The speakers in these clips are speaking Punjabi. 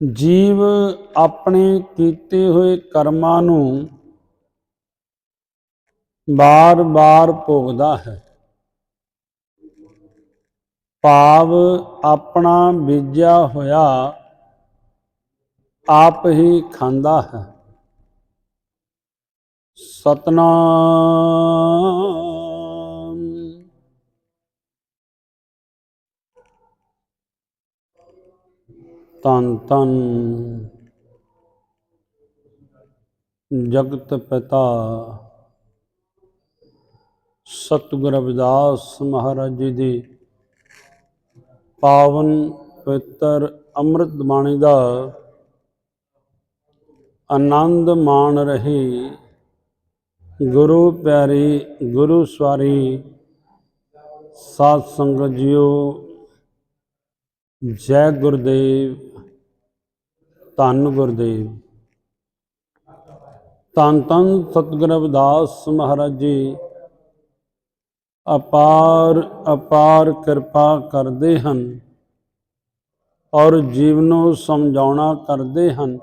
ਜੀਵ ਆਪਣੇ ਕੀਤੇ ਹੋਏ ਕਰਮਾਂ ਨੂੰ ਬਾਰ-ਬਾਰ ਭੋਗਦਾ ਹੈ। ਭਾਵ ਆਪਣਾ ਬੀਜਿਆ ਹੋਇਆ ਆਪ ਹੀ ਖਾਂਦਾ ਹੈ। ਸਤਨਾਮ। ਤਨ ਤਨ ਜਗਤ ਪਿਤਾ, ਸਤਿਗੁਰ ਰਵਿਦਾਸ ਮਹਾਰਾਜ ਜੀ ਦੀ ਪਾਵਨ ਪਵਿੱਤਰ ਅੰਮ੍ਰਿਤ ਬਾਣੀ ਦਾ ਆਨੰਦ ਮਾਣ ਰਹੀ ਗੁਰੂ ਪਿਆਰੀ, ਗੁਰੂ ਸਵਾਰੀ ਸਾਧ ਸੰਗਤ ਜੀਓ। ਜੈ ਗੁਰਦੇਵ, ਧੰਨ ਗੁਰਦੇਵ। ਧੰਨ ਧੰਨ ਸਤਿਗੁਰ ਰਵਿਦਾਸ ਮਹਾਰਾਜ ਜੀ ਅਪਾਰ ਅਪਾਰ ਕਿਰਪਾ ਕਰਦੇ ਹਨ ਔਰ ਜੀਵ ਨੂੰ ਸਮਝਾਉਣਾ ਕਰਦੇ ਹਨ।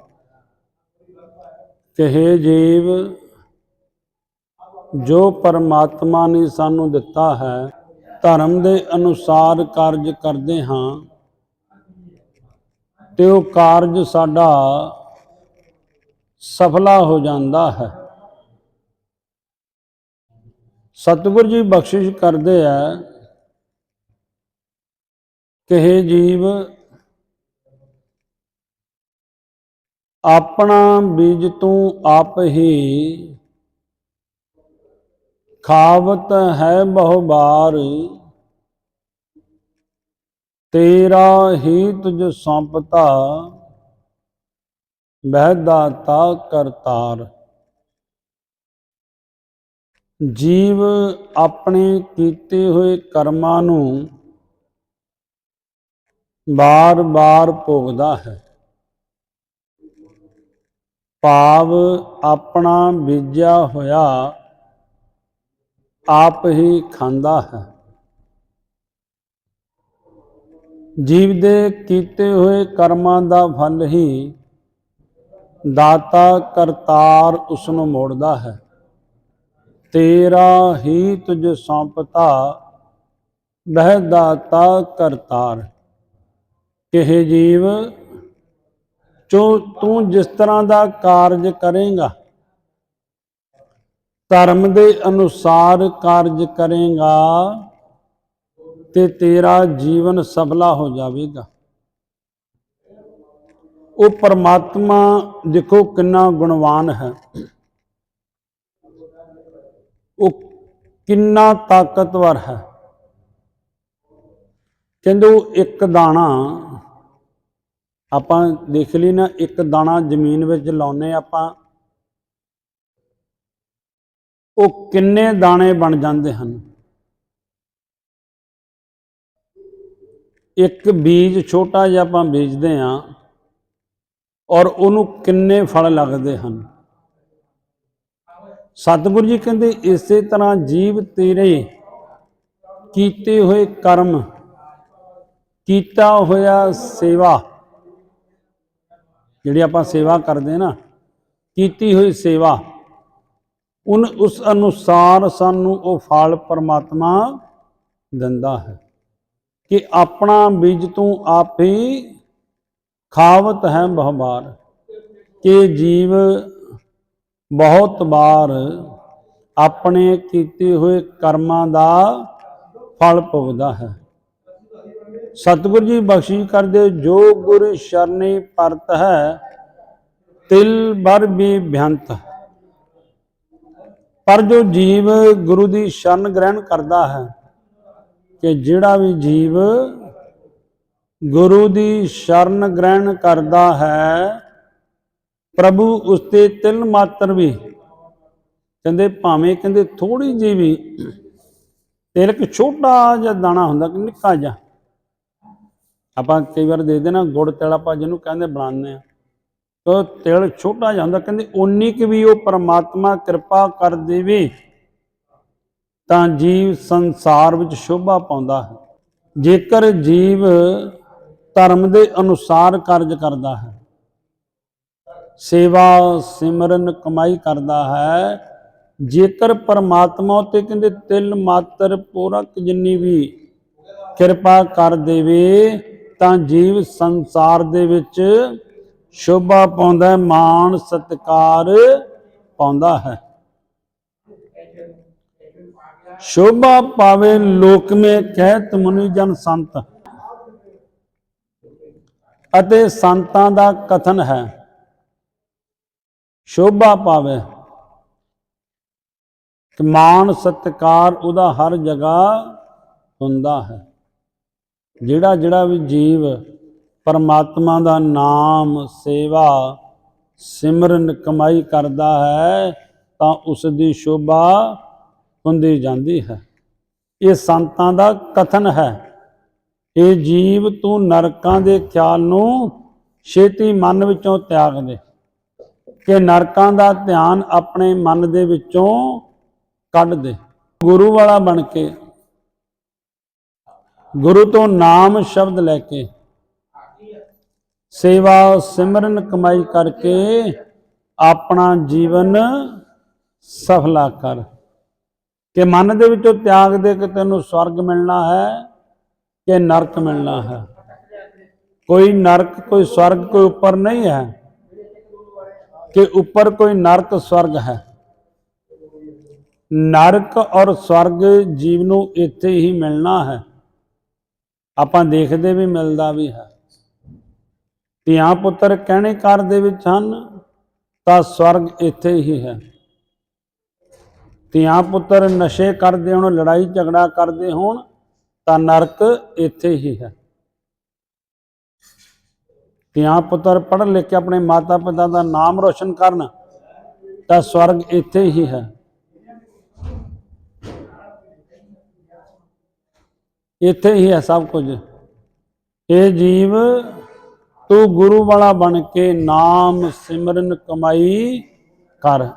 ਕਿ ਜੀਵ, ਜੋ ਪਰਮਾਤਮਾ ਨੇ ਸਾਨੂੰ ਦਿੱਤਾ ਹੈ, ਧਰਮ ਦੇ ਅਨੁਸਾਰ ਕਾਰਜ ਕਰਦੇ ਹਾਂ। ਤੇ ਉਹ ਕਾਰਜ ਸਾਡਾ ਸਫਲਾ ਹੋ ਜਾਂਦਾ ਹੈ। ਸਤਿਗੁਰ ਜੀ ਬਖਸ਼ਿਸ਼ ਕਰਦੇ ਆ ਕਿ ਜੀਵ, ਆਪਣਾ ਬੀਜ ਤੂੰ ਆਪ ਹੀ ਖਾਵਤ ਹੈ ਬਹੁ ਬਾਰ। ਤੇਰਾ ਹੀ ਤੁਝ ਸੌਂਪਤਾ ਬਹਿ ਦਾਤਾ ਕਰਤਾਰ ਜੀਵ ਆਪਣੇ ਕੀਤੇ ਹੋਏ ਕਰਮਾਂ ਨੂੰ ਬਾਰ-ਬਾਰ ਭੋਗਦਾ ਹੈ। ਭਾਵ ਆਪਣਾ ਬੀਜਿਆ ਹੋਇਆ ਆਪ ਹੀ ਖਾਂਦਾ ਹੈ। ਜੀਵ ਦੇ ਕੀਤੇ ਹੋਏ ਕਰਮਾਂ ਦਾ ਫਲ ਹੀ ਦਾਤਾ ਕਰਤਾਰ ਉਸ ਨੂੰ ਮੋੜਦਾ ਹੈ। ਤੇਰਾ ਹੀ ਤੁਝ ਸੌਂਪਤਾ ਬਹਿ ਦਾਤਾ ਕਰਤਾਰ। ਕਿਹੇ ਜੀਵ, ਜੋ ਤੂੰ ਜਿਸ ਤਰ੍ਹਾਂ ਦਾ ਕਾਰਜ ਕਰੇਗਾ, ਧਰਮ ਦੇ ਅਨੁਸਾਰ ਕਾਰਜ ਕਰੇਗਾ ਤੇ ਤੇਰਾ ਜੀਵਨ ਸਫਲਾ ਹੋ ਜਾਵੇਗਾ। ਉਹ ਪਰਮਾਤਮਾ ਦੇਖੋ ਕਿੰਨਾ ਗੁਣਵਾਨ ਹੈ। ਉਹ ਕਿੰਨਾ ਤਾਕਤਵਰ ਹੈ। ਕਹਿੰਦੇ ਉਹ ਇੱਕ ਦਾਣਾ, ਆਪਾਂ ਦੇਖ ਲਈ ਨਾ, ਇੱਕ ਦਾਣਾ ਜ਼ਮੀਨ ਵਿੱਚ ਲਾਉਨੇ ਆਪਾਂ। ਉਹ ਕਿੰਨੇ ਦਾਣੇ ਬਣ ਜਾਂਦੇ ਹਨ। ਇੱਕ ਬੀਜ ਛੋਟਾ ਜਿਹਾ ਆਪਾਂ ਬੀਜਦੇ ਆਂ ਔਰ ਉਹਨੂੰ ਕਿੰਨੇ ਫਲ ਲੱਗਦੇ ਹਨ? ਸਤਿਗੁਰੂ ਜੀ ਕਹਿੰਦੇ, ਇਸੇ ਤਰ੍ਹਾਂ ਜੀਵ ਤੇਰੇ ਕੀਤੇ ਹੋਏ ਕਰਮ, ਕੀਤਾ ਹੋਇਆ ਸੇਵਾ, ਜਿਹੜੀ ਆਪਾਂ ਸੇਵਾ ਕਰਦੇ ਨਾ, ਕੀਤੀ ਹੋਈ ਸੇਵਾ, ਉਨ ਉਸ ਅਨੁਸਾਰ ਸਾਨੂੰ ਉਹ ਫਲ ਪਰਮਾਤਮਾ ਦਿੰਦਾ ਹੈ। ਕਿ ਆਪਣਾ ਬੀਜ ਤੂੰ ਆਪ ਹੀ ਖਾਵਤ ਹੈ ਬਹੁਬਾਰ ਕਿ ਜੀਵ ਬਹੁਤ ਵਾਰ ਆਪਣੇ ਕੀਤੇ ਹੋਏ ਕਰਮਾਂ ਦਾ ਫਲ ਭੁਗਦਾ ਹੈ। ਸਤਿਗੁਰ ਜੀ ਬਖਸ਼ਿਸ਼ ਕਰਦੇ, ਜੋ ਗੁਰ ਸ਼ਰਨੀ ਪਰਤ ਹੈ, ਤਿਲ ਬਰ ਵੀ ਭਿਅੰਤ ਪਰ ਜੋ ਜੀਵ ਗੁਰੂ ਦੀ ਸ਼ਰਨ ਗ੍ਰਹਿਣ ਕਰਦਾ ਹੈ ਕਿ ਜਿਹੜਾ ਵੀ ਜੀਵ ਗੁਰੂ ਦੀ ਸ਼ਰਨ ਗ੍ਰਹਿਣ ਕਰਦਾ ਹੈ, ਪ੍ਰਭੂ ਉਸ ਤਿਲ ਮਾਤਰ ਵੀ। ਕਹਿੰਦੇ ਭਾਵੇਂ ਕਹਿੰਦੇ ਥੋੜੀ ਜਿਹੀ ਵੀ ਤਿਲਕ ਛੋਟਾ ਜਿਹਾ ਦਾਣਾ ਹੁੰਦਾ ਕਿ ਨਿੱਕਾ ਜਿਹਾ। ਆਪਾਂ ਕਈ ਵਾਰ ਦੇਖਦੇ ਨਾ, ਗੁੜ ਤਿਲ ਆਪਾਂ ਜਿਹਨੂੰ ਕਹਿੰਦੇ ਬਣਾਉਂਦੇ ਆ ਤਾਂ ਤਿਲ ਛੋਟਾ ਜਿਹਾ ਹੁੰਦਾ, ਕਹਿੰਦੇ ਓਨੀ ਕਿ ਵੀ ਉਹ ਪਰਮਾਤਮਾ ਕਿਰਪਾ ਕਰ ਦੇਵੇ ਤਾਂ ਜੀਵ ਸੰਸਾਰ ਵਿੱਚ ਸ਼ੋਭਾ ਪਾਉਂਦਾ ਹੈ। ਜੇਕਰ ਜੀਵ ਧਰਮ ਦੇ ਅਨੁਸਾਰ ਕਾਰਜ ਕਰਦਾ ਹੈ ਸੇਵਾ ਸਿਮਰਨ ਕਮਾਈ ਕਰਦਾ ਹੈ ਜੇਕਰ ਪਰਮਾਤਮਾ ਉਤੇ ਕਹਿੰਦੇ ਤਿਲ ਮਾਤਰ ਪੂਰਕ ਜਿੰਨੀ ਵੀ ਕਿਰਪਾ ਕਰ ਦੇਵੇ ਤਾਂ ਜੀਵ ਸੰਸਾਰ ਦੇ ਵਿੱਚ ਸ਼ੋਭਾ ਪਾਉਂਦਾ ਹੈ, ਮਾਣ ਸਤਿਕਾਰ ਪਾਉਂਦਾ ਹੈ। ਸ਼ੋਭਾ ਪਾਵੇ ਲੋਕ ਮੇ ਕਹਿਤ ਮੁਨੀ ਜਨ ਸੰਤ। ਅਤੇ ਸੰਤਾਂ ਦਾ ਕਥਨ ਹੈ, ਸ਼ੋਭਾ ਪਾਵੇ। ਕਿ ਮਾਣ ਸਤਿਕਾਰ ਉਹਦਾ ਹਰ ਜਗ੍ਹਾ ਹੁੰਦਾ ਹੈ। ਜਿਹੜਾ ਜਿਹੜਾ ਵੀ ਜੀਵ ਪਰਮਾਤਮਾ ਦਾ ਨਾਮ, ਸੇਵਾ, ਸਿਮਰਨ, ਕਮਾਈ ਕਰਦਾ ਹੈ, ਤਾਂ ਉਸ ਦੀ ਸ਼ੋਭਾ ਹੁੰਦੀ ਜਾਂਦੀ ਹੈ। ਇਹ ਸੰਤਾਂ ਦਾ ਕਥਨ ਹੈ। ਇਹ ਜੀਵ ਤੂੰ ਨਰਕਾਂ ਦੇ ਖਿਆਲ ਨੂੰ ਛੇਤੀ ਮਨ ਵਿੱਚੋਂ ਤਿਆਗ ਦੇ। ਕਿ ਨਰਕਾਂ ਦਾ ਧਿਆਨ ਆਪਣੇ ਮਨ ਦੇ ਵਿੱਚੋਂ ਕੱਢ ਦੇ। ਗੁਰੂ ਵਾਲਾ ਬਣ ਕੇ, ਗੁਰੂ ਤੋਂ ਨਾਮ ਸ਼ਬਦ ਲੈ ਕੇ, ਸੇਵਾ ਸਿਮਰਨ ਕਮਾਈ ਕਰਕੇ ਆਪਣਾ ਜੀਵਨ ਸਫਲਾ ਕਰ। ਕਿ ਮਨ ਦੇ ਵਿੱਚੋਂ ਤਿਆਗ ਦੇ ਕਿ ਤੈਨੂੰ ਸਵਰਗ ਮਿਲਣਾ ਹੈ ਕਿ ਨਰਕ ਮਿਲਣਾ ਹੈ? ਕੋਈ ਨਰਕ, ਕੋਈ ਸਵਰਗ ਕੋਈ ਉੱਪਰ ਨਹੀਂ ਹੈ ਕਿ ਉੱਪਰ ਕੋਈ ਨਰਕ ਸਵਰਗ ਹੈ। ਨਰਕ ਔਰ ਸਵਰਗ ਜੀਵ ਨੂੰ ਇੱਥੇ ਹੀ ਮਿਲਣਾ ਹੈ। ਆਪਾਂ ਦੇਖਦੇ ਵੀ ਮਿਲਦਾ ਵੀ ਹੈ। ਧੀਆਂ ਪੁੱਤਰ ਕਹਿਣੇ ਘਰ ਦੇ ਵਿੱਚ ਹਨ, ਤਾਂ ਸਵਰਗ ਇੱਥੇ ਹੀ ਹੈ। ਧੀਆਂ ਪੁੱਤਰ ਨਸ਼ੇ ਕਰਦੇ ਹੋਣ, ਲੜਾਈ ਝਗੜਾ ਕਰਦੇ ਹੋਣ, ਤਾਂ ਨਰਕ ਇੱਥੇ ਹੀ ਹੈ। ਧੀਆਂ ਪੁੱਤਰ ਪੜ੍ਹ ਲਿਖ ਕੇ ਆਪਣੇ ਮਾਤਾ ਪਿਤਾ ਦਾ ਨਾਮ ਰੋਸ਼ਨ ਕਰਨ, ਤਾਂ ਸਵਰਗ ਇੱਥੇ ਹੀ ਹੈ। ਇੱਥੇ ਹੀ ਹੈ ਸਭ ਕੁਝ। ਇਹ ਜੀਵ ਤੂੰ ਗੁਰੂ ਵਾਲਾ ਬਣ ਕੇ ਨਾਮ ਸਿਮਰਨ ਕਮਾਈ ਕਰ।